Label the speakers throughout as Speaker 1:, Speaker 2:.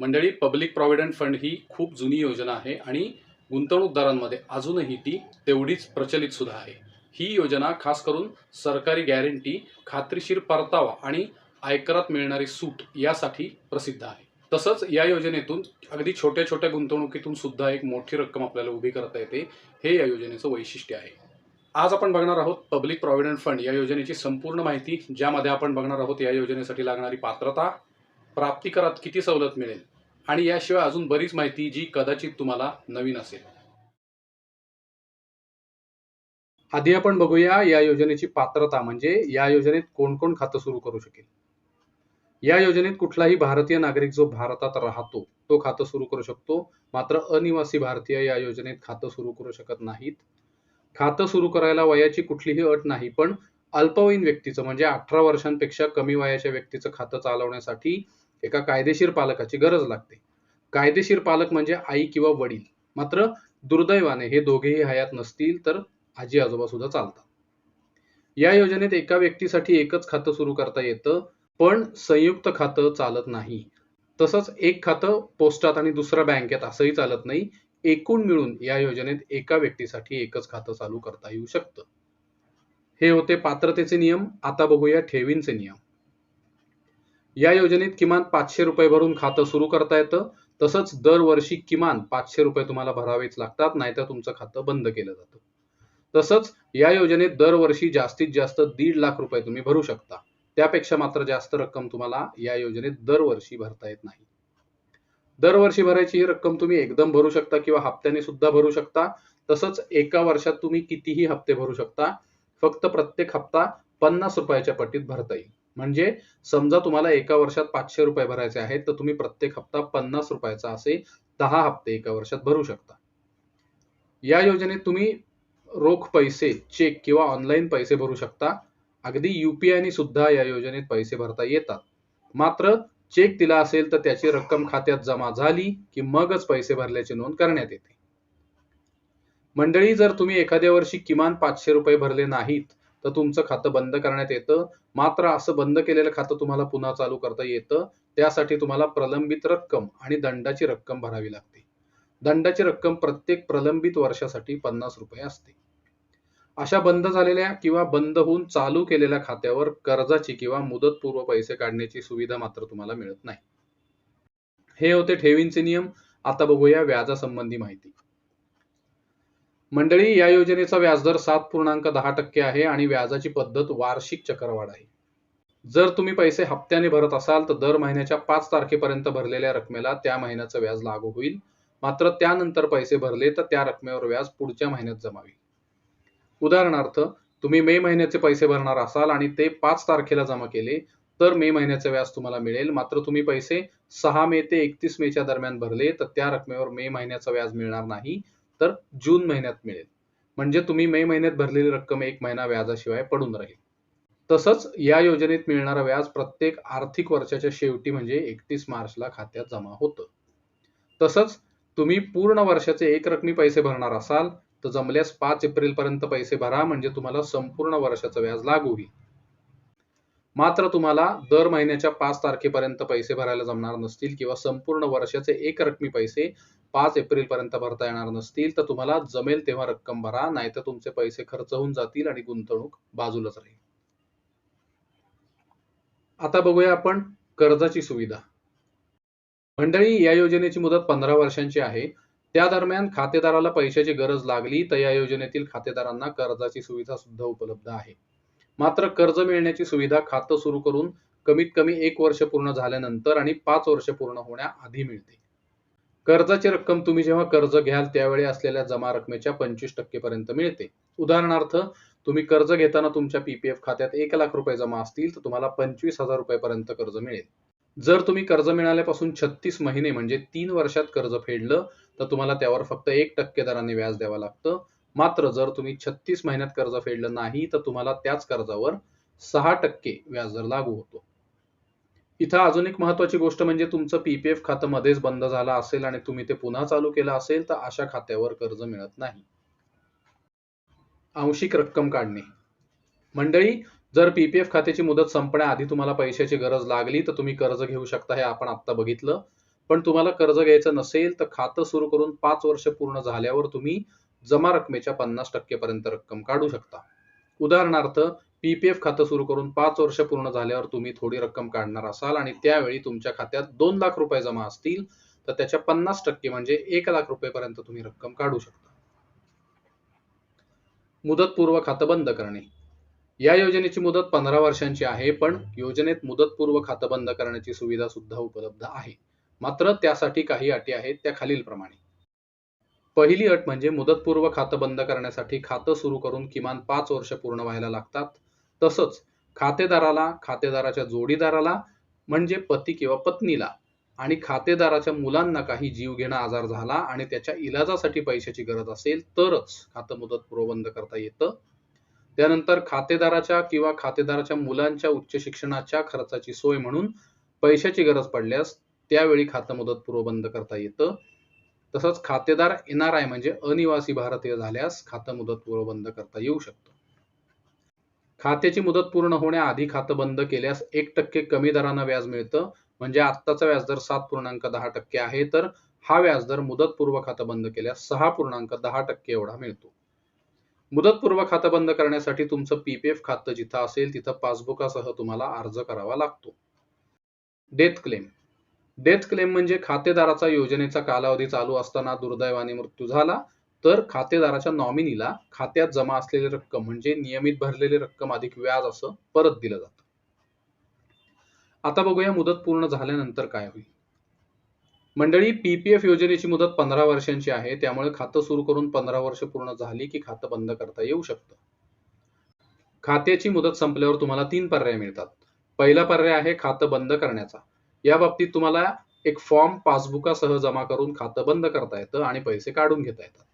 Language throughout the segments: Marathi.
Speaker 1: मंडळी पब्लिक प्रॉव्हिडंट फंड ही खूप जुनी योजना आहे आणि गुंतवणूकदारांमध्ये अजूनही ती तेवढीच प्रचलित सुद्धा आहे. ही योजना खास करून सरकारी गॅरंटी खात्रीशीर परतावा आणि आयकरात मिळणारी सूट यासाठी प्रसिद्ध आहे. तसंच या योजनेतून अगदी छोट्या छोट्या गुंतवणुकीतून सुद्धा एक मोठी रक्कम आपल्याला उभी करता येते. हे या योजनेचं वैशिष्ट्य आहे. आज आपण बघणार आहोत पब्लिक प्रॉव्हिडंट फंड या योजनेची संपूर्ण माहिती. ज्यामध्ये आपण बघणार आहोत या योजनेसाठी लागणारी पात्रता प्राप्तिकरात किती सवलत मिळेल आणि याशिवाय अजून बरीच माहिती जी कदाचित तुम्हाला नवीन असेल. आधी आपण बघूया या योजनेची पात्रता म्हणजे या योजनेत कोण कोण खातं सुरू करू शकेल. या योजनेत कुठलाही भारतीय नागरिक जो भारतात राहतो तो खातं सुरू करू शकतो. मात्र अनिवासी भारतीय या योजनेत खातं सुरू करू शकत नाहीत. खातं सुरू करायला वयाची कुठलीही अट नाही पण अल्पवयीन व्यक्तीचं म्हणजे अठरा वर्षांपेक्षा कमी वयाच्या व्यक्तीचं खातं चालवण्यासाठी एका कायदेशीर पालकाची गरज लागते. कायदेशीर पालक म्हणजे आई किंवा वडील. मात्र दुर्दैवाने हे दोघेही हयात नसतील तर आजी आजोबा सुद्धा चालतात. या योजनेत एका व्यक्तीसाठी एकच खातं सुरू करता येतं पण संयुक्त खातं चालत नाही. तसंच एक खातं पोस्टात आणि दुसरं बँकेत असंही चालत नाही. एकूण मिळून या योजनेत एका व्यक्तीसाठी एकच खातं चालू करता येऊ शकतं. हे होते पात्रतेचे नियम. आता बघूया ठेवींचे नियम. या योजनेत किमान पाचशे रुपये भरून खातं सुरू करता येतं. तसंच दरवर्षी किमान पाचशे रुपये तुम्हाला भरावेच लागतात नाहीतर तुमचं खातं बंद केलं जातं. तसंच या योजनेत दरवर्षी जास्तीत जास्त दीड लाख रुपये तुम्ही भरू शकता. त्यापेक्षा मात्र जास्त रक्कम तुम्हाला या योजनेत दरवर्षी भरता येत नाही. दरवर्षी भरायची ही रक्कम तुम्ही एकदम भरू शकता किंवा हप्त्याने सुद्धा भरू शकता. तसंच एका वर्षात तुम्ही कितीही हप्ते भरू शकता. फक्त प्रत्येक हप्ता पन्नास रुपयाच्या पटीत भरता येईल. म्हणजे समजा तुम्हाला एका वर्षात पाचशे रुपये भरायचे आहेत तर तुम्ही प्रत्येक हप्ता पन्नास रुपयाचा असे दहा हप्ते एका वर्षात भरू शकता. या योजनेत तुम्ही रोख पैसे चेक किंवा ऑनलाईन पैसे भरू शकता. अगदी युपीआयने सुद्धा या योजनेत पैसे भरता येतात. मात्र चेक दिला असेल तर त्याची रक्कम खात्यात जमा झाली की मगच पैसे भरल्याची नोंद करण्यात येते. मंडळी जर तुम्ही एखाद्या वर्षी किमान पाचशे रुपये भरले नाहीत तर तुमचं खातं बंद करण्यात येतं. मात्र असं बंद केलेलं खातं तुम्हाला पुन्हा चालू करता येतं. त्यासाठी तुम्हाला प्रलंबित रक्कम आणि दंडाची रक्कम भरावी लागते. दंडाची रक्कम प्रत्येक प्रलंबित वर्षासाठी पन्नास रुपये असते. अशा बंद झालेल्या किंवा बंद होऊन चालू केलेल्या खात्यावर कर्जाची किंवा मुदतपूर्व पैसे काढण्याची सुविधा मात्र तुम्हाला मिळत नाही. हे होते ठेवींचे नियम. आता बघूया व्याजासंबंधी माहिती. मंडळी या योजनेचा व्याजदर सात पूर्णांक दहा टक्के आहे आणि व्याजाची पद्धत वार्षिक चक्रवाढ आहे. जर तुम्ही पैसे हप्त्याने भरत असाल तर दर महिन्याच्या पाच तारखेपर्यंत भरलेल्या रकमेला त्या महिन्याचं व्याज लागू होईल. मात्र त्यानंतर पैसे भरले तर त्या रकमेवर व्याज पुढच्या महिन्यात जमा होईल उदाहरणार्थ तुम्ही मे महिन्याचे पैसे भरणार असाल आणि ते पाच तारखेला जमा केले तर मे महिन्याचे व्याज तुम्हाला मिळेल. मात्र तुम्ही पैसे सहा मे ते एकतीस मेच्या दरम्यान भरले तर त्या रकमेवर मे महिन्याचं व्याज मिळणार नाही. तर जून महिन्यात मिळेल. म्हणजे तुम्ही मे महिन्यात भरलेली रक्कम एक महिना व्याजाशिवाय पडून राहील. तसंच या योजनेत मिळणारा व्याज प्रत्येक आर्थिक वर्षाच्या शेवटी म्हणजे एकतीस मार्चला खात्यात जमा होतं. तसंच तुम्ही पूर्ण वर्षाचे एक रकमी पैसे भरणार असाल तर जमल्यास पाच एप्रिल पर्यंत पैसे भरा म्हणजे तुम्हाला संपूर्ण वर्षाचं व्याज लागू होईल. मात्र तुम्हाला दर महिन्याच्या पाच तारखेपर्यंत पैसे भरायला जमणार नसतील किंवा संपूर्ण वर्षाचे एक रकमी पैसे पाच एप्रिल पर्यंत भरता येणार नसतील तर तुम्हाला जमेल तेव्हा रक्कम भरा नाहीतर तुमचे पैसे खर्च होऊन जातील आणि गुंतवणूक बाजूलाच राहील. आता बघूया आपण कर्जाची सुविधा. मंडळी या योजनेची मुदत पंधरा वर्षांची आहे. त्या दरम्यान खातेदाराला पैशाची गरज लागली तर या योजनेतील खातेदारांना कर्जाची सुविधा सुद्धा उपलब्ध आहे. मात्र कर्ज मिळण्याची सुविधा खातं सुरू करून कमीत कमी एक वर्ष पूर्ण झाल्यानंतर आणि पाच वर्ष पूर्ण होण्याआधी मिळते. कर्जाची रक्कम तुम्ही जेव्हा कर्ज घ्याल त्यावेळी असलेल्या जमा रकमेच्या पंचवीस टक्केपर्यंत मिळते. उदाहरणार्थ तुम्ही कर्ज घेताना तुमच्या पीपीएफ खात्यात एक लाख रुपये जमा असतील तर तुम्हाला पंचवीस हजार रुपयापर्यंत कर्ज मिळेल. जर तुम्ही कर्ज मिळाल्यापासून छत्तीस महिने म्हणजे तीन वर्षात कर्ज फेडलं तर तुम्हाला त्यावर फक्त एक टक्के दराने व्याज द्यावं लागतं. मात्र जर तुम्ही छत्तीस महिन्यात कर्ज फेडलं नाही तर तुम्हाला त्याच कर्जावर सहा टक्के व्याजदर लागू होतो. इथं अजून एक महत्वाची गोष्ट म्हणजे तुमचं पीपीएफ खातं मध्येच बंद झालं असेल आणि तुम्ही ते पुन्हा चालू केलं असेल तर अशा खात्यावर कर्ज मिळत नाही. आंशिक रक्कम काढणे. मंडळी जर पीपीएफ खात्याची मुदत संपण्याआधी तुम्हाला पैशाची गरज लागली तर तुम्ही कर्ज घेऊ शकता हे आपण आता बघितलं. पण तुम्हाला कर्ज घ्यायचं नसेल तर खातं सुरू करून पाच वर्ष पूर्ण झाल्यावर तुम्ही जमा रकमेच्या पन्नास टक्केपर्यंत रक्कम काढू शकता. उदाहरणार्थ पीपीएफ खातं सुरू करून पाच वर्ष पूर्ण झाल्यावर तुम्ही थोडी रक्कम काढणार असाल आणि त्यावेळी तुमच्या खात्यात दोन लाख रुपये जमा असतील तर त्याच्या पन्नास टक्के म्हणजे एक लाख रुपयेपर्यंत तुम्ही रक्कम काढू शकता. मुदतपूर्व खातं बंद करणे. या योजनेची मुदत पंधरा वर्षांची आहे पण योजनेत मुदतपूर्व खातं बंद करण्याची सुविधा सुद्धा उपलब्ध आहे. मात्र त्यासाठी काही अटी आहेत त्या खालीलप्रमाणे. पहिली अट म्हणजे मुदतपूर्व खातं बंद करण्यासाठी खातं सुरू करून किमान पाच वर्ष पूर्ण व्हायला लागतात. तसंच खातेदाराला खातेदाराच्या जोडीदाराला म्हणजे पती किंवा पत्नीला आणि खातेदाराच्या मुलांना काही जीवघेणा आजार झाला आणि त्याच्या इलाजासाठी पैशाची गरज असेल तरच खातं मुदतपूर्व बंद करता येतं. त्यानंतर खातेदाराच्या किंवा खातेदाराच्या मुलांच्या उच्च शिक्षणाच्या खर्चाची सोय म्हणून पैशाची गरज पडल्यास त्यावेळी खातं मुदतपूर्व बंद करता येतं. तसंच खातेदार एनआरआय म्हणजे अनिवासी भारतीय झाल्यास खातं मुदतपूर्व बंद करता येऊ शकतं. खात्याची मुदत पूर्ण होण्याआधी खातं बंद केल्यास एक टक्के कमी दरानं व्याज मिळतं. म्हणजे आत्ताचा व्याजदर सात पूर्णांक दहा टक्के आहे तर हा व्याजदर मुदतपूर्व खातं बंद केल्यास सहा पूर्णांक दहा टक्के एवढा मिळतो. मुदतपूर्व खातं बंद करण्यासाठी तुमचं पीपीएफ खातं जिथं असेल तिथं पासबुकासह तुम्हाला अर्ज करावा लागतो. Death claim. डेथ क्लेम म्हणजे खातेदाराचा योजनेचा कालावधी चालू असताना दुर्दैवाने मृत्यू झाला तर खातेदाराच्या नॉमिनीला खात्यात जमा असलेली रक्कम म्हणजे नियमित भरलेली रक्कम अधिक व्याज असं परत दिलं जातं. आता बघूया मुदत पूर्ण झाल्यानंतर काय होईल. मंडळी पीपीएफ योजनेची मुदत पंधरा वर्षांची आहे त्यामुळे खातं सुरू करून पंधरा वर्ष पूर्ण झाली की खातं बंद करता येऊ शकतं. खात्याची मुदत संपल्यावर तुम्हाला तीन पर्याय मिळतात. पहिला पर्याय आहे खातं बंद करण्याचा. या बाबतीत तुम्हाला एक फॉर्म पासबुकासह जमा करून खातं बंद करता येतं आणि पैसे काढून घेता येतात.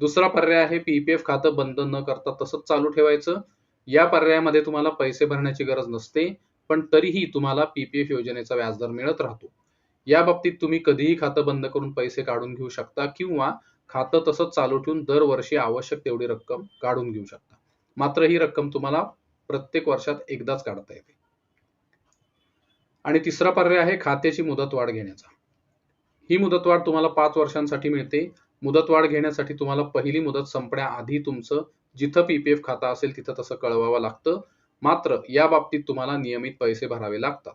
Speaker 1: दुसरा पर्याय आहे पीपीएफ खातं बंद न करता तसंच चालू ठेवायचं. या पर्यायामध्ये तुम्हाला पैसे भरण्याची गरज नसते पण तरीही तुम्हाला पीपीएफ योजनेचा व्याजदर मिळत राहतो. या बाबतीत तुम्ही कधीही खातं बंद करून पैसे काढून घेऊ शकता किंवा खातं तसंच चालू ठेवून दरवर्षी आवश्यक तेवढी रक्कम काढून घेऊ शकता. मात्र ही रक्कम तुम्हाला प्रत्येक वर्षात एकदाच काढता येते. आणि तिसरा पर्याय आहे खात्याची मुदतवाढ घेण्याचा. ही मुदतवाढ तुम्हाला पाच वर्षांसाठी मिळते. मुदतवाढ घेण्यासाठी तुम्हाला पहिली मुदत संपण्याआधी तुमचं जिथं पीपीएफ खातं असेल तिथं तसं कळवावं लागतं. मात्र या बाबतीत तुम्हाला नियमित पैसे भरावे लागतात.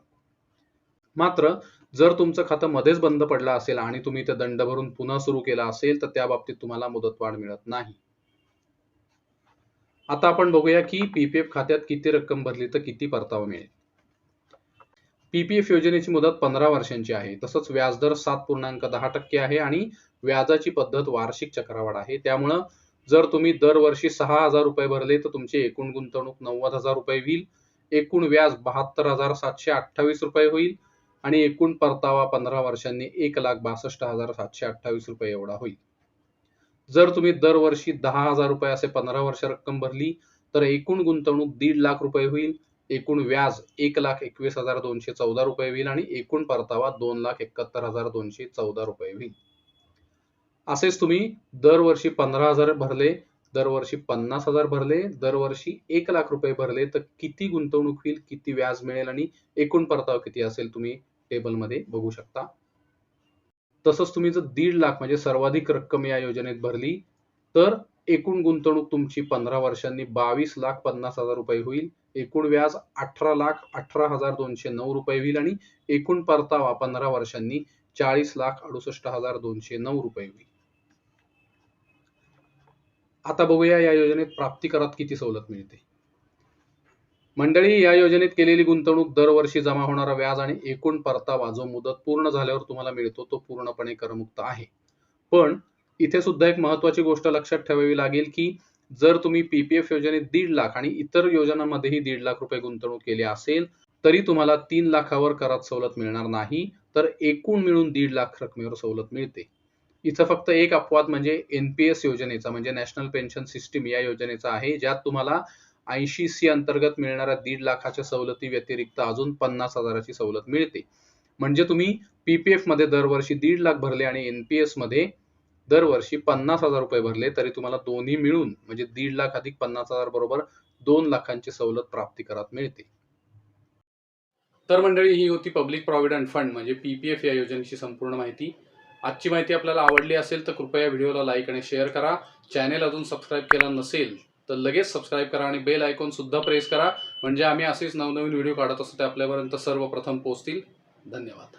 Speaker 1: मात्र जर तुमचं खातं मध्येच बंद पडलं असेल आणि तुम्ही ते दंड भरून पुन्हा सुरू केला असेल तर त्या बाबतीत तुम्हाला मुदतवाढ मिळत नाही. आता आपण बघूया की पीपीएफ खात्यात किती रक्कम भरली तर किती परतावा मिळेल. पीपीएफ योजनेची मुदत पंधरा वर्षांची आहे. तसंच व्याजदर सात पूर्णांक दहा टक्के आहे आणि व्याजाची पद्धत वार्षिक चक्रवाढ आहे. त्यामुळं जर तुम्ही दरवर्षी सहा हजार रुपये भरले तर तुमची एकूण गुंतवणूक नव्वद हजार रुपये होईल. एकूण व्याज बहात्तर हजार सातशे अठ्ठावीस रुपये होईल आणि एकूण परतावा पंधरा वर्षांनी एक लाख बासष्ट हजार सातशे अठ्ठावीस रुपये एवढा होईल. जर तुम्ही दरवर्षी दहा हजार रुपये असे पंधरा वर्ष रक्कम भरली तर एकूण गुंतवणूक दीड लाख रुपये होईल एकूण व्याज एक लाख एकवीस हजार दोनशे चौदा रुपये होईल आणि एकूण परतावा दोन लाख एकाहत्तर हजार दोनशे चौदा रुपये होईल. असेच तुम्ही दरवर्षी पंधरा हजार भरले दरवर्षी पन्नास हजार भरले दरवर्षी एक लाख रुपये भरले तर किती गुंतवणूक होईल किती व्याज मिळेल आणि एकूण परतावा किती असेल तुम्ही टेबलमध्ये बघू शकता. तसंच तुम्ही जर दीड लाख म्हणजे सर्वाधिक रक्कम या योजनेत भरली तर एकूण गुंतवणूक तुमची पंधरा वर्षांनी बावीस लाख पन्नास हजार रुपये होईल एकूण व्याज अठरा लाख अठरा हजार दोनशे नऊ रुपये होईल आणि एकूण परतावा पंधरा वर्षांनी चाळीस लाख अडुसष्ट हजार दोनशे नऊ रुपये होईल. आता बघूया या योजनेत प्राप्ती करात किती सवलत मिळते. मंडळी या योजनेत केलेली गुंतवणूक दरवर्षी जमा होणारा व्याज आणि एकूण परतावा जो मुदत पूर्ण झाल्यावर तुम्हाला मिळतो तो पूर्णपणे करमुक्त आहे. पण इथे सुद्धा एक महत्वाची गोष्ट लक्षात ठेवावी लागेल की जर तुम्ही पीपीएफ योजनेत दीड लाख आणि इतर योजनांमध्येही दीड लाख रुपये गुंतवणूक केली असेल तरी तुम्हाला तीन लाखावर करात सवलत मिळणार नाही तर एकूण मिळून दीड लाख रकमेवर सवलत मिळते. इथं फक्त एक अपवाद म्हणजे एनपीएस योजनेचा म्हणजे नॅशनल पेन्शन सिस्टीम या योजनेचा आहे ज्यात तुम्हाला ऐंशी सी अंतर्गत मिळणाऱ्या दीड लाखाच्या सवलती व्यतिरिक्त अजून पन्नास हजाराची सवलत मिळते. म्हणजे तुम्ही पीपीएफमध्ये दरवर्षी दीड लाख भरले आणि एनपीएसमध्ये दरवर्षी पन्नास हजार रुपये भरले तरी तुम्हाला दोन्ही मिळून म्हणजे दीड लाख अधिक पन्नास हजार बरोबर दोन लाखांची सवलत प्राप्ती करात मिळते. तर मंडळी ही होती पब्लिक प्रॉव्हिडंट फंड म्हणजे पीपीएफ या योजनेची संपूर्ण माहिती. आजची माहिती आपल्याला आवडली असेल तर कृपया व्हिडिओला लाईक आणि शेअर करा. चॅनेल अजून सबस्क्राईब केला नसेल तर लगेच सबस्क्राईब करा आणि बेल आयकॉन सुद्धा प्रेस करा. म्हणजे आम्ही असेच नवनवीन व्हिडिओ काढत असतो ते आपल्यापर्यंत सर्वप्रथम पोहोचतील. धन्यवाद.